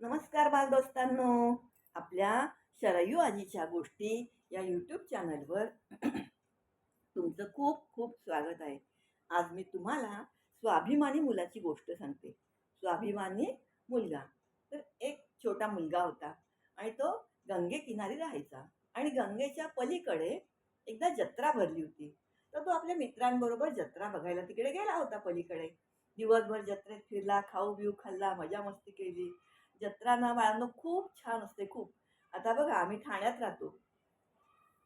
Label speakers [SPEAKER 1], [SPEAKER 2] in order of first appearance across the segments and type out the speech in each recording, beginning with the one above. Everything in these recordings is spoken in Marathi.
[SPEAKER 1] नमस्कार बालदोस्तांनो. आपल्या शरयू आजीच्या गोष्टी या यूट्यूब चॅनलवर तुमचं खूप खूप स्वागत आहे. आज मी तुम्हाला स्वाभिमानी मुलाची गोष्ट सांगते. स्वाभिमानी मुलगा. तर एक छोटा मुलगा होता आणि तो गंगे किनारी राहायचा आणि गंगेच्या पलीकडे एकदा जत्रा भरली होती. तर तो आपल्या मित्रांबरोबर जत्रा बघायला तिकडे गेला होता पलीकडे. दिवसभर जत्रेत फिरला खाऊ बिऊ खाल्ला मजा मस्ती केली. जत्रा ना बाळांनो खूप छान असते खूप. आता बघा आम्ही ठाण्यात राहतो.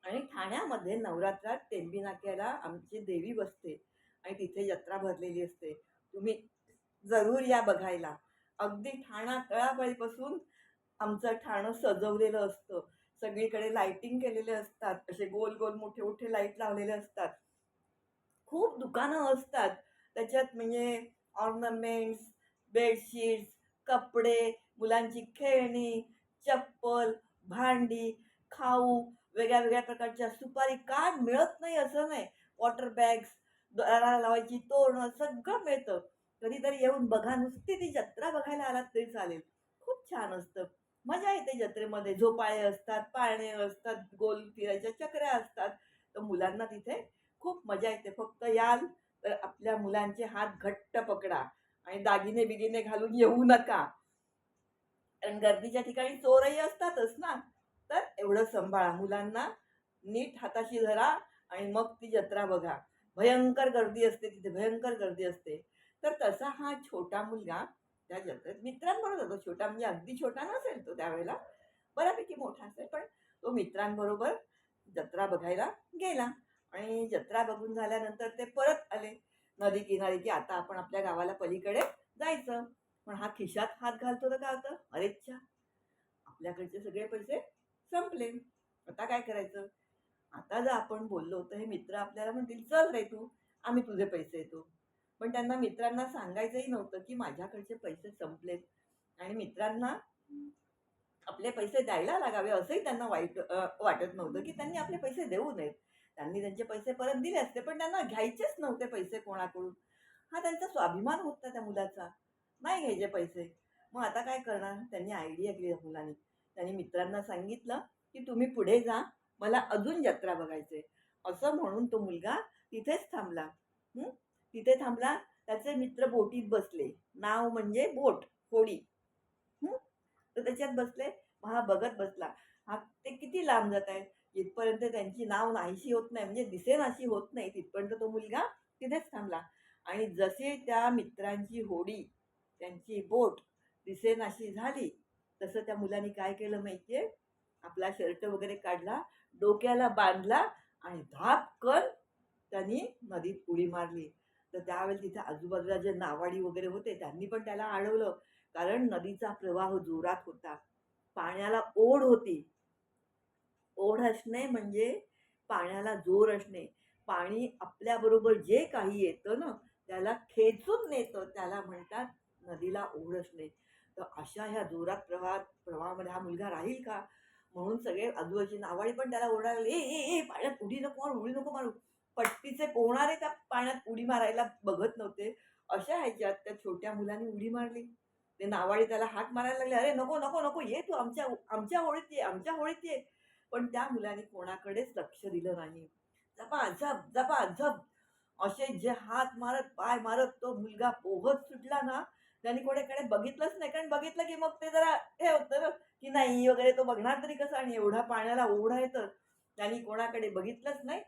[SPEAKER 1] आणि ठाण्यामध्ये नवरात्रात टेंबीनाक्याला आमची देवी बसते आणि तिथे जत्रा भरलेली असते. तुम्ही जरूर या बघायला. अगदी ठाणा तळापाळीपासून आमचं ठाणं सजवलेलं असतं. सगळीकडे लाईटिंग केलेले असतात. असे गोल गोल मोठे मोठे लाइट लावलेले असतात. खूप दुकानं असतात. त्याच्यात म्हणजे ऑर्नमेंट्स बेडशीट्स कपडे मुलांची खेळणी चप्पल भांडी खाऊ वेगळ्या वेगळ्या प्रकारच्या सुपारी काय मिळत नाही असं नाही. वॉटर बॅग्स दाराला लावायची तोरणं सगळं मिळतं. कधीतरी येऊन बघा नुसती ती जत्रा बघायला आलात तरी चालेल. खूप छान असतं. मजा येते जत्रेमध्ये. झोपाळे असतात पाळणे असतात गोल फिरायच्या चक्र्या असतात. तर मुलांना तिथे खूप मजा येते. फक्त याल तर आपल्या मुलांचे हात घट्ट पकडा. आणि दागिने बिगिने घालून येऊ नका. कारण गर्दीच्या ठिकाणी चोरही असतातच ना. तर एवढं सांभाळा मुलांना. नीट हाताशी धरा आणि मग ती जत्रा बघा. भयंकर गर्दी असते तिथे भयंकर गर्दी असते. तर तसा हा छोटा मुलगा त्या जत्रेत मित्रांबरोबर जातो छोटा म्हणजे अगदी छोटा नसेल तो त्यावेळेला. बऱ्यापैकी मोठा असेल पण तो मित्रांबरोबर जत्रा बघायला गेला. आणि जत्रा बघून झाल्यानंतर ते परत आले. नदी किनारी की आता आपण आपल्या गावाला पलीकडे जायचं. पण हा खिशात हात घालतो तर काय होतं? अरेच्छा आपल्याकडचे सगळे पैसे संपले. आता काय करायचं? आता जर आपण बोललो तर हे मित्र आपल्याला म्हणतील चल रे तू आम्ही तुझे पैसे येतो पण त्यांना मित्रांना सांगायचंही नव्हतं की माझ्याकडचे पैसे संपलेत. आणि मित्रांना आपले पैसे द्यायला लागावे असंही त्यांना वाईट वाटत नव्हतं की त्यांनी आपले पैसे देऊ नयेत. त्यांनी त्यांचे पैसे परत दिले असते पण त्यांना घ्यायचेच नव्हते पैसे कोणाकडून. हा त्यांचा स्वाभिमान होता त्या मुलाचा. नाही घ्यायचे पैसे. मग आता काय करणार? त्यांनी आयडिया केली मुलांनी. त्यांनी मित्रांना सांगितलं की तुम्ही पुढे जा मला अजून जत्रा बघायचे असं म्हणून तो मुलगा तिथेच थांबला. तिथे थांबला. त्याचे मित्र बोटीत बसले. नाव म्हणजे बोट होडी. तर त्याच्यात बसले. मग हा बघत बसला. हा ते किती लांब जात आहेत? जिथपर्यंत त्यांची नाव नाहीशी होत नाही म्हणजे दिसेनाशी होत नाही. तिथपर्यंत तो मुलगा तिथेच थांबला. आणि जसे त्या मित्रांची होडी त्यांची बोट दिसेनाशी झाली तसं त्या मुलाने काय केलं माहिती आहे आपला शर्ट वगैरे काढला डोक्याला बांधला आणि धापकन त्यांनी नदीत उडी मारली. तर त्यावेळेला तिथे आजूबाजूला जे नावाडी वगैरे होते त्यांनी पण त्याला अडवलं. कारण नदीचा प्रवाह जोरात होता. पाण्याला ओढ होती. ओढ असणे म्हणजे पाण्याला जोर असणे. पाणी आपल्याबरोबर जे काही येतं ना त्याला खेचून नेतं. त्याला म्हणतात नदीला ओढ असणे. तर अशा ह्या जोरात प्रवाहात प्रवाहामध्ये हा मुलगा राहील का? म्हणून सगळे आजूबाजूची नावाळी पण त्याला ओढायला ए ए ए पाण्यात उडी नको मारू उडी नको मारू. पट्टीचे पोहणारे त्या पाण्यात उडी मारायला बघत नव्हते. अशा ह्याच्यात त्या छोट्या मुलाने उडी मारली. ते नावाळी त्याला हाक मारायला लागले अरे नको नको नको ये तू आमच्या आमच्या होळीत ये आमच्या होळीत ये. पण त्या मुलाने कोणाकडेच लक्ष दिलं नाही. जपा झप जपा झप असे जे हात मारत पाय मारत तो मुलगा पोहत सुटला ना त्यांनी कोणाकडे बघितलंच नाही. कारण बघितलं की मग ते जरा हे होतं ना की नाही वगैरे तो बघणार तरी कसं? आणि एवढा पाण्याला ओढा येतं त्यांनी कोणाकडे बघितलंच नाही.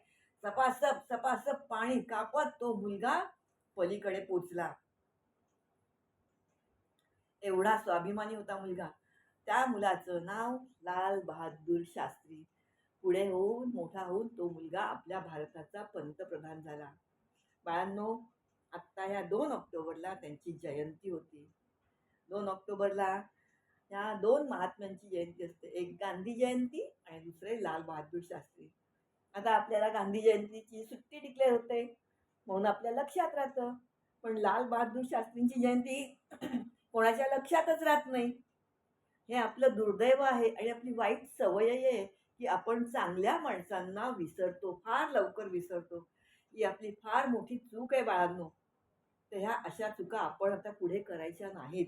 [SPEAKER 1] सपासप सपासप पाणी कापत तो मुलगा पलीकडे पोचला. एवढा स्वाभिमानी होता मुलगा. त्या मुलाचं नाव लाल बहादूर शास्त्री. पुढे होऊन मोठा होऊन तो मुलगा आपल्या भारताचा पंतप्रधान झाला. बाळांनो आत्ता ह्या दोन ऑक्टोबरला त्यांची जयंती होती. दोन ऑक्टोबरला ह्या दोन महात्म्यांची जयंती असते. एक गांधी जयंती आणि दुसरे लाल बहादूर शास्त्री. आता आपल्याला गांधी जयंतीची सुट्टी डिक्लेअर होते म्हणून आपल्या लक्षात राहतं. पण लाल बहादूर शास्त्रींची जयंती कोणाच्या लक्षातच राहत नाही. हे आपलं दुर्दैव आहे आणि आपली वाईट सवयही आहे की आपण चांगल्या माणसांना विसरतो फार लवकर विसरतो. ही आपली फार मोठी चूक आहे बाळांनो. तर ह्या अशा चुका आपण आता पुढे करायच्या नाहीत.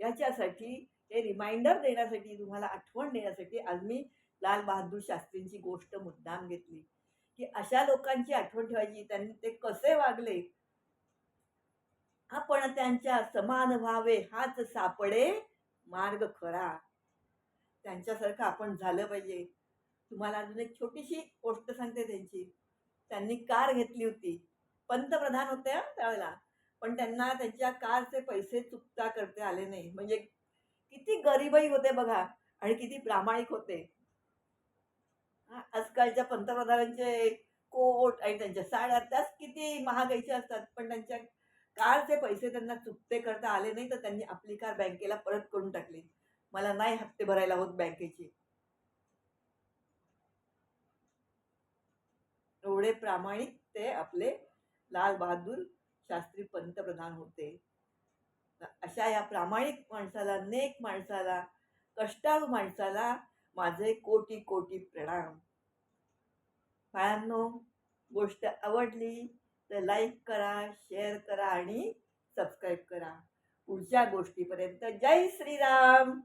[SPEAKER 1] याच्यासाठी हे रिमाइंडर देण्यासाठी तुम्हाला आठवण देण्यासाठी आज मी लाल बहादूर शास्त्रींची गोष्ट मुद्दाम घेतली. की अशा लोकांची आठवण ठेवायची त्यांनी ते कसे वागले? आपण त्यांच्या समान व्हावे हाच सापडे मार्ग खरा. त्यांच्यासारखं आपण झालं पाहिजे. तुम्हाला अजून एक छोटीशी गोष्ट सांगते त्यांची. त्यांनी कार घेतली होती. पंतप्रधान होते त्यावेळेला. पण त्यांना त्यांच्या कारचे पैसे चुकता करते आले नाही. म्हणजे किती गरीबही होते बघा आणि किती प्रामाणिक होते. हा, आजकालच्या पंतप्रधानांचे कोट आणि त्यांच्या साड्या त्याच किती महागाईच्या असतात. पण त्यांच्या कारचे पैसे त्यांना चुकते करता आले नाही तर त्यांनी आपली कार बँकेला परत करून टाकली. मला नाही हप्ते भरायला होत बँकेचे. एवढे प्रामाणिक ते आपले लाल बहादूर शास्त्री पंतप्रधान होते. अशा या प्रामाणिक माणसाला नेक माणसाला कष्टाळू माणसाला माझे कोटी कोटी प्रणाम. बाळांनो गोष्ट आवडली. तर लाईक करा शेअर करा आणि सबस्क्राईब करा. पुढच्या गोष्टीपर्यंत जय श्रीराम!